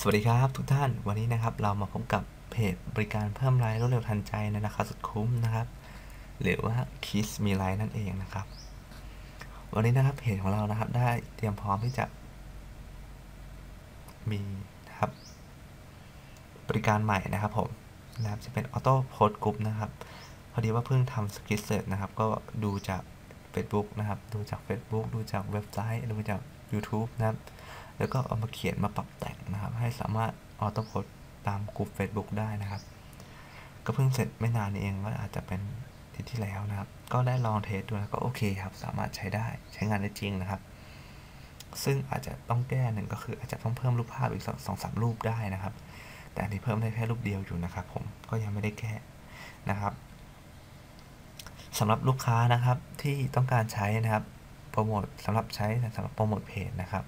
สวัสดีครับทุกท่านวันนี้นะครับเรามาพบกับเพจบริการเพิ่มรายรวดเร็วทันใจในราคาสุดคุ้มนะครับ หรือว่าคิสมีไลน์นั่นเองนะครับ วันนี้นะครับเพจของเรานะครับ ได้เตรียมพร้อมที่จะมีนะครับ บริการใหม่นะครับผมนะครับจะเป็นออโต้โพสกรุ๊ปนะครับ พอดีว่าเพิ่งทำสกิทเสร็จนะครับ ก็ดูจาก Facebook นะครับ ดูจาก Facebook ดูจากเว็บไซต์ ดูจาก YouTube นะครับ แล้วก็เอามาเขียนมาปรับแต่งนะครับ ให้สามารถออโต้โพสตามกลุ่ม Facebook ได้นะครับ ก็เพิ่งเสร็จไม่นานนี้เองก็อาจจะเป็นที่ที่แล้วนะครับ ก็ได้ลองเทสดูแล้วก็โอเคครับ สามารถใช้ได้ใช้งานได้จริงนะครับ ซึ่งอาจจะต้องแก้หนึ่งก็คืออาจจะต้องเพิ่มรูปภาพอีกสองสามรูปได้นะครับ แต่อันนี้เพิ่มได้แค่รูปเดียวอยู่นะครับ ผมก็ยังไม่ได้แก้นะครับสำหรับลูกค้านะครับที่ต้องการใช้นะครับโปรโมทสำหรับใช้สำหรับโปรโมทเพจนะครับ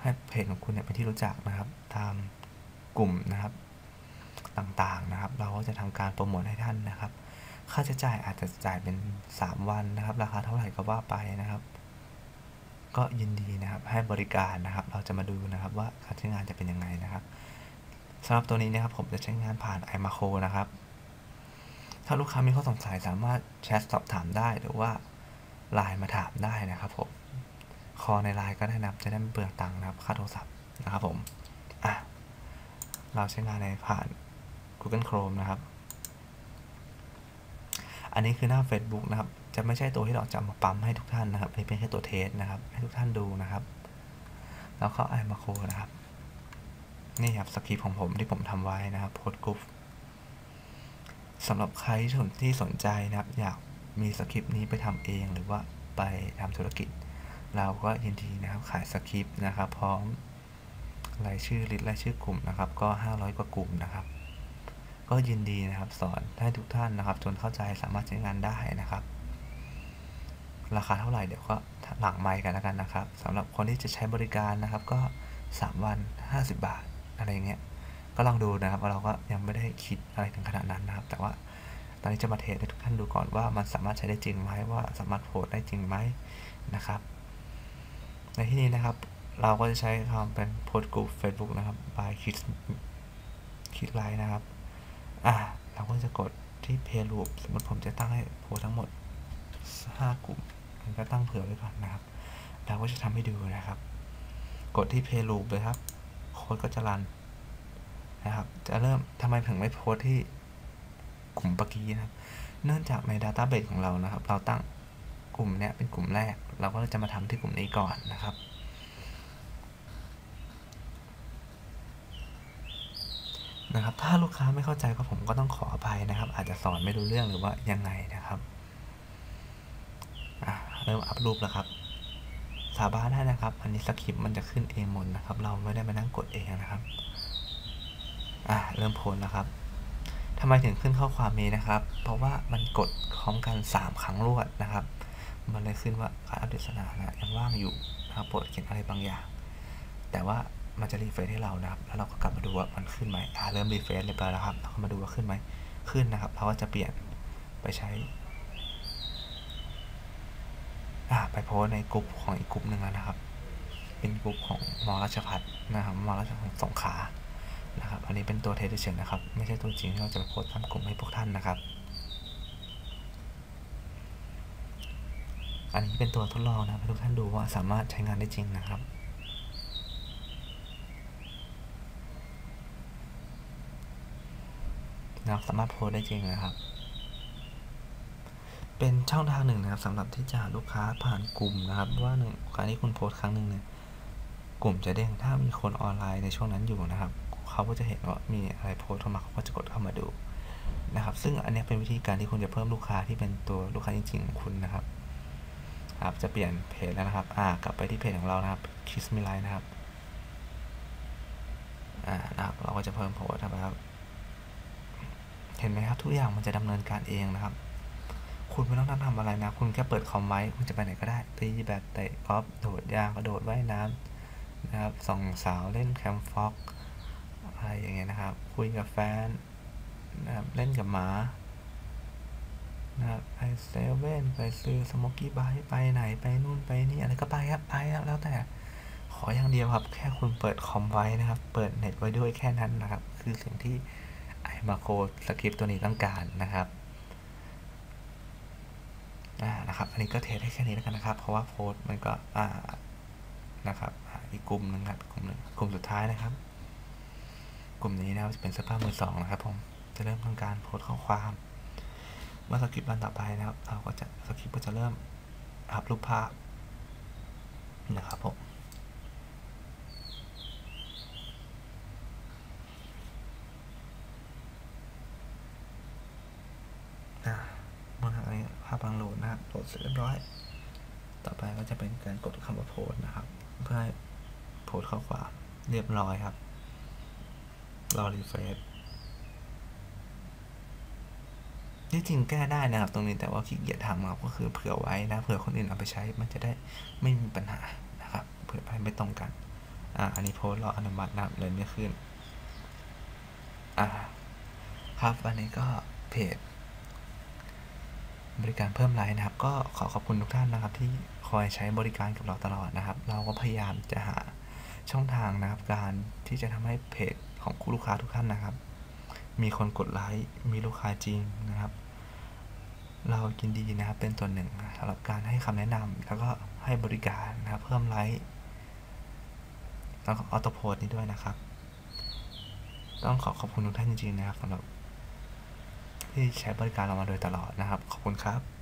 ให้เพจของคุณเนี่ยเป็นที่รู้จักนะครับ ตามกลุ่มนะครับต่างๆนะครับ เราก็จะทำการโปรโมทให้ท่านนะครับ ค่าใช้จ่ายอาจจะจ่ายเป็น 3 วันนะครับ ราคาเท่าไหร่ก็ว่าไปนะครับ ก็ยินดีนะครับให้บริการนะครับ เราจะมาดูนะครับว่าการใช้งานจะเป็นยังไงนะครับสำหรับตัวนี้นะครับผมจะใช้งานผ่าน iMacro นะครับ ถ้าลูกค้ามีข้อสงสัยสามารถแชทสอบถามได้หรือว่าไลน์มาถามได้นะครับผม คอในไลน์ก็ได้นะครับ จะได้ไม่เปลืองตังค์นะครับ ค่าโทรศัพท์นะครับผม อะ เราใช้งานในผ่าน Google Chrome นะครับ อันนี้คือหน้า Facebook นะครับ จะไม่ใช่ตัวที่เราจะมาปั๊มให้ทุกท่านนะครับ อันนี้เป็นแค่ตัวเทสนะครับ ให้ทุกท่านดูนะครับ แล้วก็ไอมาโคนะครับ นี่ครับสคริปต์ของผมที่ผมทำไว้นะครับโพสต์กรุ๊ปสำหรับใครที่สนใจนะครับ อยากมีสคริปต์นี้ไปทำเองหรือว่าไปทำธุรกิจ เราก็ยินดีนะครับขายสคริปต์นะครับพร้อมรายชื่อลิสต์รายชื่อกลุ่มนะครับ ก็ 500 กว่ากลุ่มนะครับ ก็ยินดีนะครับ สอนให้ทุกท่านนะครับ จนเข้าใจสามารถใช้งานได้นะครับ ราคาเท่าไหร่เดี๋ยวก็หลังไมค์กันแล้วกันนะครับสำหรับคนที่จะใช้บริการนะครับ ก็ 3 วัน 50 บาทอะไรเงี้ยก็ลองดูนะครับเราก็ยังไม่ได้คิดอะไรถึงขนาดนั้นนะครับ แต่ว่าตอนนี้จะมาเทสให้ทุกท่านดูก่อนว่ามันสามารถใช้ได้จริงไหมว่าสามารถโพสได้จริงไหมนะครับ ในที่นี้นะครับ เราก็จะใช้คำเป็นโพสต์กลุ่ม Facebook นะครับ by kids kids l i นะครับ อะเราก็จะกดที่ pay loop สมมติผมจะตั้งให้โพสทั้งหมด 5 กลุ่มผมก็ตั้งเผื่อไว้ก่อนนะครับ เราก็จะทำให้ดูนะครับ กดที่ pay loop เลยครับ โค้ดก็จะรันนะครับ จะเริ่มทำไมถึงไม่โพสที่กลุ่มปกี้นะครับ เนื่องจากใน Database ของเรานะครับ เราตั้ง กลุ่มเนี้ยเป็นกลุ่มแรก เราก็จะมาทำที่กลุ่มนี้ก่อนนะครับ นะครับ ถ้าลูกค้าไม่เข้าใจก็ผมก็ต้องขออภัยนะครับ อาจจะสอนไม่รู้เรื่องหรือว่ายังไงนะครับเริ่มอัพรูปแล้วครับ สาบานได้นะครับ อันนี้สคริปต์มันจะขึ้นเองหมดนะครับ เราไม่ได้มานั่งกดเองนะครับ อะเริ่มโพลนะครับทำไมถึงขึ้นข้อความนี้นะครับ เพราะว่ามันกดพร้อมกัน 3 ครั้งรวดนะครับ มันเลยขึ้นว่าการอัปเดตสถานะยังว่างอยู่นะครับโปรดเขียนอะไรบางอย่าง แต่ว่ามันจะรีเฟรชให้เรานะครับ แล้วเราก็กลับมาดูว่ามันขึ้นไหมอ่าเริ่มรีเฟรชเรียบร้อยแล้วครับเราก็มาดูว่าขึ้นไหมขึ้นนะครับ เราก็จะเปลี่ยนไปใช้อ่าไปโพสในกลุ่มของอีกกลุ่มหนึ่งแล้วนะครับ เป็นกลุ่มของมอราชพัฒนะครับมอราชพัฒสงขานะครับ อันนี้เป็นตัวเทสเฉยนะครับ ไม่ใช่ตัวจริงที่เราจะไปโพสตามกลุ่มให้พวกท่านนะครับ อันนี้เป็นตัวทดลองนะให้ทุกท่านดูว่าสามารถใช้งานได้จริงนะครับนะครับสามารถโพสได้จริงนะครับ เป็นช่องทางหนึ่งนะครับสำหรับที่จะหาลูกค้าผ่านกลุ่มนะครับ ว่าหนึ่งการที่คุณโพสครั้งหนึ่งเนี่ยกลุ่มจะเด้งถ้ามีคนออนไลน์ในช่วงนั้นอยู่นะครับ เขาก็จะเห็นว่ามีอะไรโพสเข้ามาเขาก็จะกดเข้ามาดูนะครับ ซึ่งอันนี้เป็นวิธีการที่คุณจะเพิ่มลูกค้าที่เป็นตัวลูกค้าจริงๆของคุณนะครับ ครับจะเปลี่ยนเพจแล้วนะครับ อ่ากลับไปที่เพจของเรานะครับคิสมิไลนะครับ อ่านะครับ เราก็จะเพิ่มโพสนะครับ เห็นไหมครับ ทุกอย่างมันจะดำเนินการเองนะครับ คุณไม่ต้องนั่งทำอะไรนะ คุณแค่เปิดคอมไว้ คุณจะไปไหนก็ได้ ตีแบตเตะกอล์ฟโดดยางกระโดดว่ายน้ำนะครับส่องสาวเล่นแคมฟ็อกอะไรอย่างเงี้ยนะครับ คุยกับแฟนนะครับเล่นกับหมา นะครับไปเซเว่นไปซื้อสโมกกี้บาร์ไปไหนไปนู่นไปนี่อะไรก็ไปครับไปครับแล้วแต่ขออย่างเดียวครับ แค่คุณเปิดคอมไว้นะครับ เปิดเน็ตไว้ด้วยแค่นั้นนะครับ คือสิ่งที่ไอมาโครสคริปต์ตัวนี้ต้องการนะครับอ่านะครับ อันนี้ก็เทสให้แค่นี้แล้วกันนะครับ เพราะว่าโพสต์มันก็อ่านะครับอีกกลุ่มหนึ่งครับกลุ่มหนึ่งกลุ่มสุดท้ายนะครับ กลุ่มนี้นะครับจะเป็นเสื้อผ้ามือสองนะครับผมจะเริ่มทำการโพสต์ข้อความ เมื่อสคริปต์วันต่อไปนะครับ เราก็จะสคริปต์ก็จะเริ่มอัพรูปภาพนะครับผมอ่าเมื่ออันนี้ภาพบางโหลดนะครับโหลดเสร็จเรียบร้อย ต่อไปก็จะเป็นการกดคำว่าโพสนะครับ เพื่อให้โพสข้อความเรียบร้อยครับ รอรีเฟรช ที่จริงแก้ได้นะครับตรงนี้แต่ว่าขี้เกียจทำครับก็คือเผื่อไว้นะเผื่อคนอื่นเอาไปใช้มันจะได้ไม่มีปัญหานะครับเผื่อไปไม่ตรงกันอ่าอันนี้โพสต์รออนุมัตินะครับเลยไม่ขึ้นอ่าครับวันนี้ก็เพจ บริการเพิ่มไลน์นะครับ ก็ขอขอบคุณทุกท่านนะครับ ที่คอยใช้บริการกับเราตลอดนะครับ เราก็พยายามจะหาช่องทางนะครับ การที่จะทำให้เพจของคุณลูกค้าทุกท่านนะครับ มีคนกดไลค์มีลูกค้าจริงนะครับ เรากินดีนะครับเป็นส่วนหนึ่งสำหรับการให้คำแนะนำแล้วก็ให้บริการนะครับ เพิ่มไลค์แล้วก็ออโต้โพสนี้ด้วยนะครับ ต้องขอขอบคุณทุกท่านจริงๆนะครับสำหรับที่ใช้บริการเรามาโดยตลอดนะครับ ขอบคุณครับ